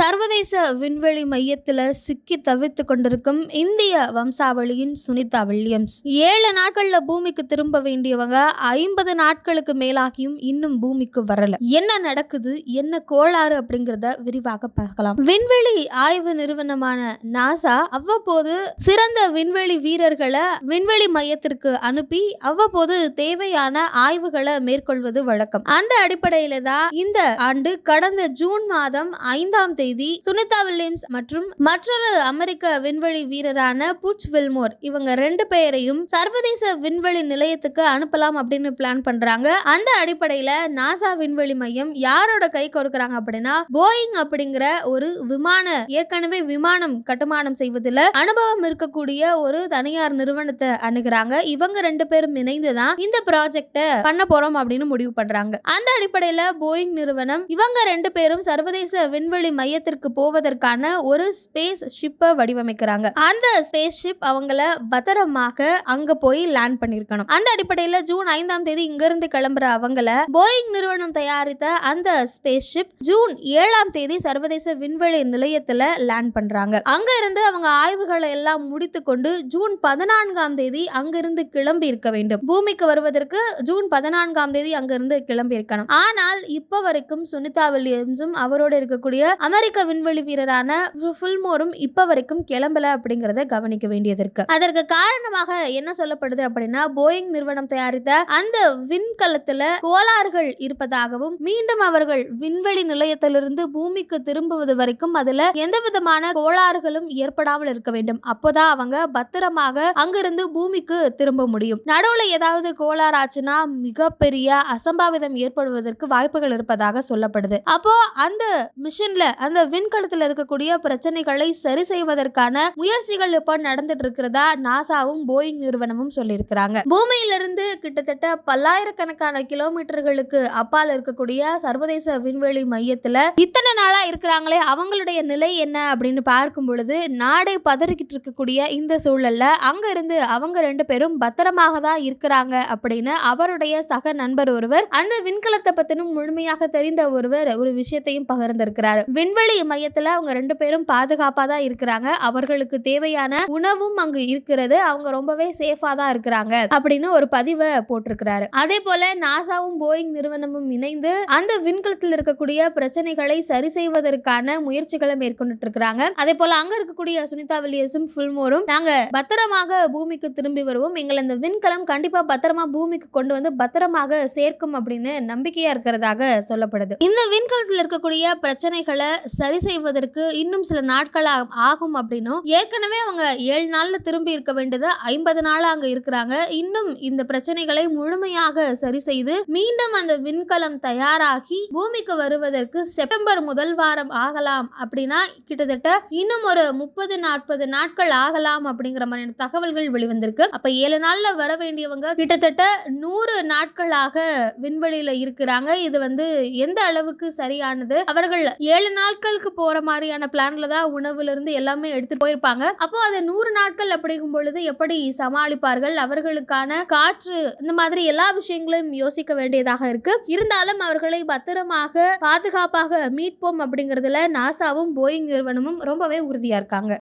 சர்வதேச விண்வெளி மையத்தில் சிக்கி தவித்து கொண்டிருக்கும் இந்திய வம்சாவளியின் சுனிதா வில்லியம்ஸ். ஏழு நாட்கள்ல பூமிக்கு திரும்ப வேண்டியவங்க ஐம்பது நாட்களுக்கு மேலாகியும் இன்னும் பூமிக்கு வரல. என்ன நடக்குது? என்ன கோளாறு அப்படிங்கிறத விரிவாக பார்க்கலாம். விண்வெளி ஆய்வு நிறுவனமான நாசா அவ்வப்போது சிறந்த விண்வெளி வீரர்களை விண்வெளி மையத்திற்கு அனுப்பி அவ்வப்போது தேவையான ஆய்வுகளை மேற்கொள்வது வழக்கம். அந்த அடிப்படையில தான் இந்த ஆண்டு கடந்த ஜூன் மாதம் ஐந்தாம் தேதி சுனிதா வில்லியம்ஸ் மற்றும் மற்றொரு அமெரிக்க விண்வெளி வீரரான புட்ச் வில்மோர். இவங்க ரெண்டு பேரையும் சர்வதேச விண்வெளி நிலையத்துக்கு அனுப்பலாம் அப்படின்னு பிளான் பண்றாங்க. அந்த அடிப்படையில நாசா விண்வெளி மையம் யாரோட கை கொடுக்கறாங்க அப்படின்னா போயிங் அப்படிங்கிற ஒரு விமான ஏற்கனவே விமானம் கட்டுமானம் செய்வதில் அனுபவம் இருக்கக்கூடிய ஒரு தனியார் நிறுவனத்தை அணுகுறாங்க. இவங்க ரெண்டு பேரும் இணைந்து தான் இந்த ப்ராஜெக்ட பண்ண போறோம் அப்படின்னு முடிவு பண்றாங்க. அந்த அடிப்படையில போயிங் நிறுவனம் இவங்க ரெண்டு பேரும் சர்வதேச விண்வெளி மையத்திற்கு போவதற்கான ஒரு ஸ்பேஸ் ஷிப்பை வடிவமைக்கிறாங்க. அந்த ஸ்பேஸ் ஷிப் அவங்கள பத்திரமாக அங்க போய் லேண்ட் பண்ணிருக்கணும். அந்த அடிப்படையில ஜூன் ஐந்தாம் தேதி இங்கிருந்து கிளம்புற அவங்கள போயிங் நிறுவனம் தயாரித்த அந்த ஸ்பேஸ் ஷிப் ஜூன் ஏழாம் தேதி சர்வதேச விண்வெளி நிலையத்துல லேண்ட் பண்றாங்க. அங்க இருந்து அவங்க ஆய்வுகளை எல்லாம் முடித்து கொண்டு ஜூன் பதினான்காம் தேதி அங்கிருந்து கிளம்பி இருக்க வேண்டும். பூமிக்கு வருவதற்கு ஜூன் பதினான்காம் தேதி அங்கிருந்து கிளம்பி இருக்கணும். ஆனால் இப்ப வரைக்கும் சுனிதா வில்லியம்ஸும் அவரோட இருக்கக்கூடிய அமெரிக்க விண்வெளி வீரரான ஃபுல்மோரும் இப்ப வரைக்கும் கிளம்பல அப்படிங்கறத கவனிக்க வேண்டியது இருக்கு. அதற்கு காரணமாக என்ன சொல்லப்படுது அப்படின்னா போயிங் நிறுவனம் தயாரித்த அந்த விண்கலத்துல கோளாறுகள் இருப்பதாகவும் மீண்டும் அவர்கள் விண்வெளி நிலையத்திலிருந்து பூமிக்கு திரும்புவது வரைக்கும் அதுல எந்த விதமான கோளாறுகளும் ஏற்படாமல் இருக்க வேண்டும். அப்போதான் அவங்க பத்திரமாக அங்கிருந்து பூமிக்கு திரும்ப முடியும். நடுவுல ஏதாவது கோளாறு ஆச்சுன்னா மிகப்பெரிய அசம்பாவிதம் ஏற்படுவதற்கு வாய்ப்புகள் இருப்பதாக சொல்லப்படுது. அப்போ அந்த மிஷன்ல அந்த விண்கலத்துல இருக்கக்கூடிய பிரச்சனைகளை சரி செய்வதற்கான முயற்சிகள் இப்போ நடந்துட்டு இருக்கிறதா நாசாவும் போயிங் நிறுவனமும் சொல்லியிருக்கிறாங்க. பூமியிலிருந்து கிட்டத்தட்ட பல்லாயிரக்கணக்கான கிலோமீட்டர்களுக்கு அப்பால் இருக்கக்கூடிய சர்வதேச விண்வெளி மையத்தில் இத்தனை நாளா இருக்கிறாங்களே அவங்களுடைய நிலை என்ன அப்படின்னு பார்க்கும் பொழுது நாடே பதறிக்கிட்டு இருக்கக்கூடிய இந்த சூழல்ல அங்க இருந்து அவங்க ரெண்டு பேரும் பத்திரமாக தான் இருக்கிறாங்க அப்படின்னு அவருடைய சக நண்பர் ஒருவர் அந்த விண்கலத்தை பத்தினும் முழுமையாக தெரிந்த ஒருவர் ஒரு விஷயத்தையும் பகிர்ந்திருக்கிறார். விண்வெளி மையத்துல அவங்க ரெண்டு பேரும் பாதுகாப்பா தான் இருக்கிறாங்க. அவர்களுக்கு தேவையான உணவும் அங்கு இருக்கிறது. அவங்க ரொம்பவே சேஃபா தான் இருக்கிறாங்க அப்படின்னு ஒரு பதிவை போட்டிருக்கிறாரு. அதே போல நாசாவும் போயிங் நிறுவனமும் இணைந்து அந்த விண்கலத்தில் இருக்கக்கூடிய பிரச்சனைகளை சரி செய்வதற்கான முயற்சிகளை மேற்கொண்டுட்டு இருக்கிறாங்க. அதே போல அங்க இருக்கக்கூடிய சுனிதா வில்லியர்ஸும் ஃபுல்மோரும் நாங்க பத்திரமாக பூமிக்கு திரும்பி வருவோம். எங்களை இந்த விண்கலம் கண்டிப்பா பத்திரமா பூமிக்கு கொண்டு வந்து பத்திரமாக சேர்க்கும் அப்படின்னு நம்பிக்கையா இருக்கிறதாக சொல்லப்படுது. இந்த விண்கலத்தில் இருக்கக்கூடிய பிரச்சனைகளை சரி செய்வதற்கு இன்னும் சில நாட்கள் ஆகும் அப்படின்னும் ஏற்கனவே அவங்க ஏழு நாள்ல திரும்பி இருக்க வேண்டியது ஐம்பது நாள் அங்க இருக்கிறாங்க. இன்னும் இந்த பிரச்சனைகளை முழுமையாக சரி செய்து மீண்டும் அந்த விண்கலம் தயாராகி பூமிக்கு வருவதற்கு செப்டம்பர் முதல் வாரம் ஆகலாம் அப்படின்னா கிட்டத்தட்ட இன்னும் ஒரு முப்பது நாற்பது நாட்கள் ஆகலாம் அப்படிங்கிற மாதிரியான தகவல்கள் வெளிவந்திருக்கு. அப்ப ஏழு நாள்ல வர வேண்டியவங்க கிட்டத்தட்ட நூறு நாட்களாக விண்வெளியில இருக்கிறாங்க. இது வந்து எந்த அளவுக்கு சரியானது? அவர்கள் ஏழு நாள் நாட்களுக்கு போற மாதிரியான பிளான்ல தான் உணவுல இருந்து எல்லாமே எடுத்துட்டு போயிருப்பாங்க. அப்போ அதை நூறு நாட்கள் அப்படிங்கும் பொழுது எப்படி சமாளிப்பார்கள்? அவர்களுக்கான காற்று இந்த மாதிரி எல்லா விஷயங்களையும் யோசிக்க வேண்டியதாக இருக்கு. இருந்தாலும் அவர்களை பத்திரமாக பாதுகாப்பாக மீட்போம் அப்படிங்கறதுல நாசாவும் போயிங் நிறுவனமும் ரொம்பவே உறுதியா இருக்காங்க.